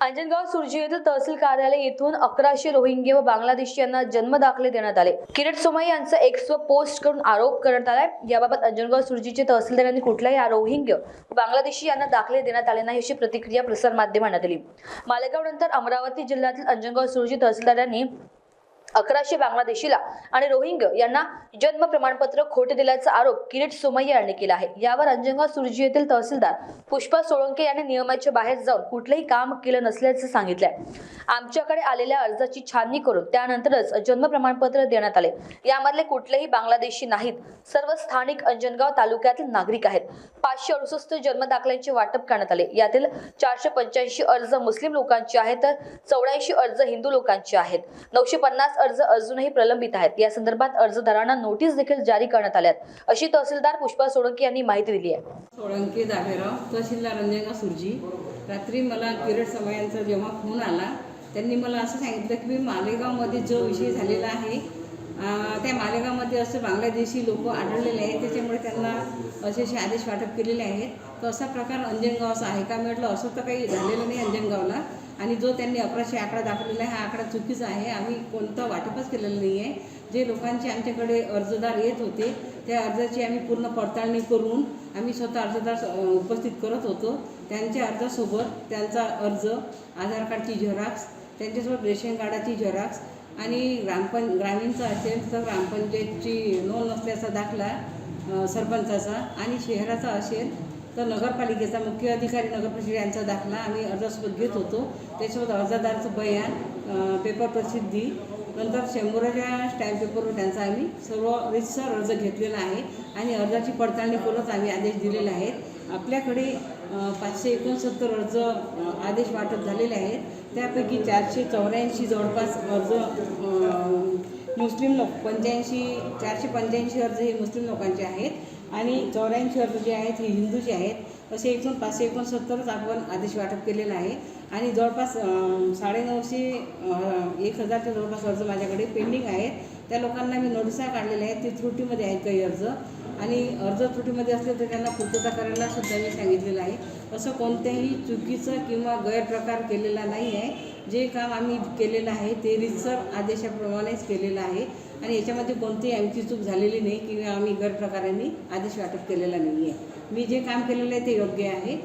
अंजनगाव सुरजी येथील तहसील कार्यालय येथून अकराशे रोहिंगे व बांगलादेशी यांना जन्म दाखले देण्यात आले. किरीट सोमाई यांचा एक स्व पोस्ट करून आरोप करण्यात आलाय. याबाबत अंजनगाव सुरजीचे तहसीलदारांनी कुठल्याही रोहिंग्य बांगलादेशी यांना दाखले देण्यात आले नाही अशी प्रतिक्रिया प्रसारमाध्यमांना दिली. मालेगाव नंतर अमरावती जिल्ह्यातील अंजनगाव सुरजी तहसीलदारांनी अकराशे बांगलादेशीला आणि रोहिंग यांना जन्म प्रमाणपत्र खोटे दिल्याचा आरोप किरीट सोमय्या यांनी केला आहे. यावर अंजनगाव सुरजी येथील तहसीलदार पुष्पा सोळंके यांनी नियमाच्या बाहेर जाऊन कुठलंही काम केलं नसल्याचं सांगितलंय. आमच्याकडे आलेल्या अर्जाची छाननी करून त्यानंतरच जन्म प्रमाणपत्र देण्यात आले. यामधले कुठलेही बांगलादेशी नाहीत. सर्व स्थानिक अंजनगाव तालुक्यातील नागरिक आहेत. पाचशे अडुसष्ट जन्म दाखल्यांचे वाटप करण्यात आले. यातील चारशे पंच्याऐंशी अर्ज मुस्लिम लोकांचे आहेत तर चौऱ्याऐंशी अर्ज हिंदू लोकांचे आहेत. नऊशे पन्नास अर्ज अजूनही प्रलंबित आहेत. या संदर्भात अर्जदारांना नोटीस देखील जारी करण्यात आल्यात. अशी तहसीलदार पुष्पा सोळंकी यांनी माहिती दिली आहे. सोळंकी दाभेराव तहसीलदार रंजना सुरजी. रात्री मला किरीट समयांचा जेव्हा फोन आला त्यांनी मला असं सांगितलं की मी मालेगावमध्ये जो विषय झालेला आहे त्या मालेगावमध्ये असे बांगलादेशी लोक आढळलेले आहेत त्याच्यामुळे त्यांना असे असे आदेश वाटप केलेले आहेत. तर असा प्रकार अंजनगावचा आहे का मी म्हटलं असं तर काही झालेलं नाही अंजनगावला. आणि जो त्यांनी अकराशे आकडा दाखवलेला आहे हा आकडा चुकीचा आहे. आम्ही कोणतं वाटपच केलेलं नाही आहे जे लोकांचे आमच्याकडे अर्जदार येत होते त्या अर्जाची आम्ही पूर्ण पडताळणी करून आम्ही स्वतः अर्जदार उपस्थित करत होतो. त्यांच्या अर्जासोबत त्यांचा अर्ज आधार कार्डची झेरॉक्स त्यांच्यासोबत रेशन कार्डाची झेरॉक्स आणि ग्रामपं ग्रामीणचा असेल तर ग्रामपंचायतची नोंद नसल्याचा दाखला सरपंचाचा आणि शहराचा असेल तर नगरपालिकेचा मुख्य अधिकारी नगरपरिषद यांचा दाखला आम्ही अर्जासोबत घेत होतो. त्याच्यासोबत अर्जदारचं बयान पेपर प्रसिद्धी नंतर शंभराच्या स्टॅम्प पेपरवर त्यांचा आम्ही सर्व रितसर अर्ज घेतलेला आहे आणि अर्जाची पडताळणी करूनच आम्ही आदेश दिलेले आहेत. आपल्याकडे पाचशे एकोणसत्तर अर्ज आदेश वाटप झालेले आहेत. त्यापैकी चारशे चौऱ्याऐंशी जवळपास अर्ज मुस्लिम लोक पंच्याऐंशी चारशे पंच्याऐंशी अर्ज हे मुस्लिम लोकांचे आहेत आणि चौऱ्याऐंशी अर्ज जे आहेत हे हिंदूचे आहेत. असे एकूण पाचशे एकोणसत्तरच आपण आदेश वाटप केलेला आहे. आणि जवळपास साडेनऊशे एक हजारच्या जवळपास अर्ज माझ्याकडे पेंडिंग आहेत. त्या लोकांना मी नोटिसा काढलेल्या आहेत. ते त्रुटीमध्ये आहेत काही अर्ज. आणि अर्ज त्रुटीमध्ये असले तर त्यांना पूर्तता करायला सुद्धा मी सांगितलेलं आहे. असं कोणत्याही चुकीचं किंवा गैरप्रकार केलेला नाही आहे. जे काम आम्ही केलेलं आहे ते रितसर आदेशाप्रमाणेच केलेलं आहे. आणि याच्यामध्ये कोणतीही आमची चूक झालेली नाही किंवा आम्ही गैरप्रकारांनी आदेश वाटप केलेला नाही आहे मी जे काम केलेलं आहे ते योग्य आहे.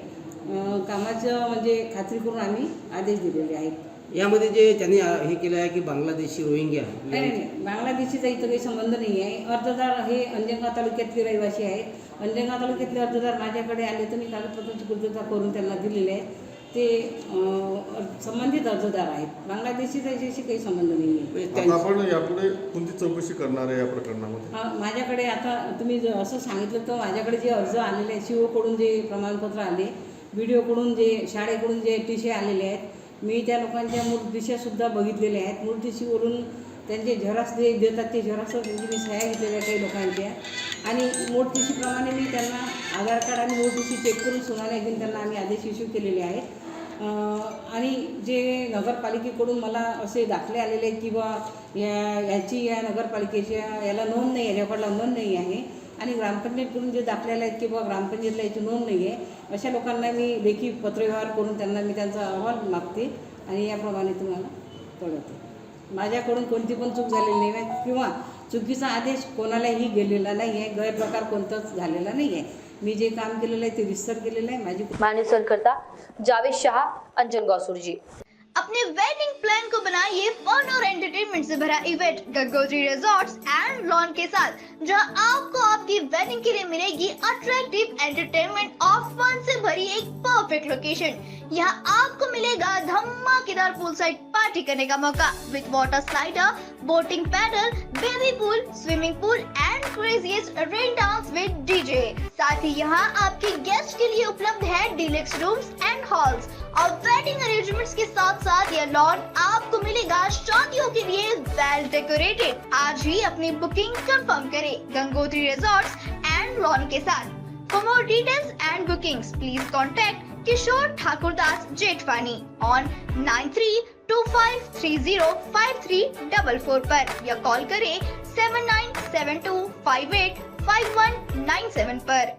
कामाचं म्हणजे खात्री करून आम्ही आदेश दिलेले आहेत. यामध्ये जे त्यांनी हे केलं आहे की बांगलादेशी रोहिंग्या नाही नाही. बांगलादेशीचा इथं काही संबंध नाही आहे. अर्जदार हे अंजनगाव तालुक्यातले रहिवासी आहेत. अंजनगाव तालुक्यातले अर्जदार माझ्याकडे आले तर मी कागदपत्रांची पूर्तता करून त्यांना दिलेले आहे ते संबंधित अर्जदार आहेत. बांगलादेशीचा याच्याशी काही संबंध नाही आहे. म्हणजे आता त्यांची- आपण यापुढे कोणती चौकशी करणार आहे या प्रकरणामध्ये? हा, माझ्याकडे आता तुम्ही जर असं सांगितलं तर माझ्याकडे जे अर्ज आलेले आहेत शिवकडून जे प्रमाणपत्र आले व्हिडिओकडून जे शाळेकडून जे टी आलेले आहेत मी त्या लोकांच्या मूळ दिशासुद्धा बघितलेल्या आहेत. मूर्तिशीवरून त्यांचे झरास जे देतात ते झेरॉक्स त्यांची मी सह्या घेतलेल्या काही लोकांच्या. आणि मूळ मी त्यांना आधार कार्ड आणि मूळ चेक करून सुनावण्या घेऊन त्यांना आम्ही आदेश इश्यू केलेले आहेत. आणि जे नगरपालिकेकडून मला असे दाखले आलेले आहेत की बा या याची या नगरपालिकेच्या याला नोंद नाही आहे रेकॉर्डला नोंद नाही आहे. आणि ग्रामपंचायतकडून जे दाखले आहेत की बाबा ग्रामपंचायतला याची नोंद नाही आहे अशा लोकांना मी लेखी पत्रव्यवहार करून त्यांना मी त्यांचा अहवाल मागते आणि याप्रमाणे तुम्हाला कळवते. माझ्याकडून कोणती पण चूक झालेली नाही आहे किंवा चुकीचा आदेश कोणालाही गेलेला नाही आहे गैरप्रकार कोणताच झालेला नाही आहे मी जे काम केलेलं आहे ते विस्तार केलेलं आहे. माझी मान्यसन करता जावेद शहा अंजन सुरजी अपने वेडिंग प्लान को बनाइए फन और एंटरटेनमेंट से भरा event Gangotri resorts and lawn के साथ, जहाँ आपको आपकी वेडिंग के लिए मिलेगी अट्रैक्टिव एंटरटेनमेंट और फन से भरी एक परफेक्ट लोकेशन यहाँ आपको मिलेगा धमाकेदार पूल साइड पार्टी करने का मौका with water slider boating paddle baby pool swimming pool and craziest rain dance with DJ साथ ही यहाँ आपके गेस्ट के लिए उपलब्ध है डिलेक्स रूम्स एंड हॉल्स और वेडिंग अरेंजमेंट्स के साथ साथ यह लॉन आपको मिलेगा शादियों के लिए वेल डेकोरेटेड आज ही अपनी बुकिंग कंफर्म करें गंगोत्री रिजॉर्ट्स एंड लॉन के साथ। For more details and bookings please contact Kishor Thakur Das, Jethwani on nine three two five three zero five three double four पर या कॉल करें seven nine seven two five eight five one nine seven पर।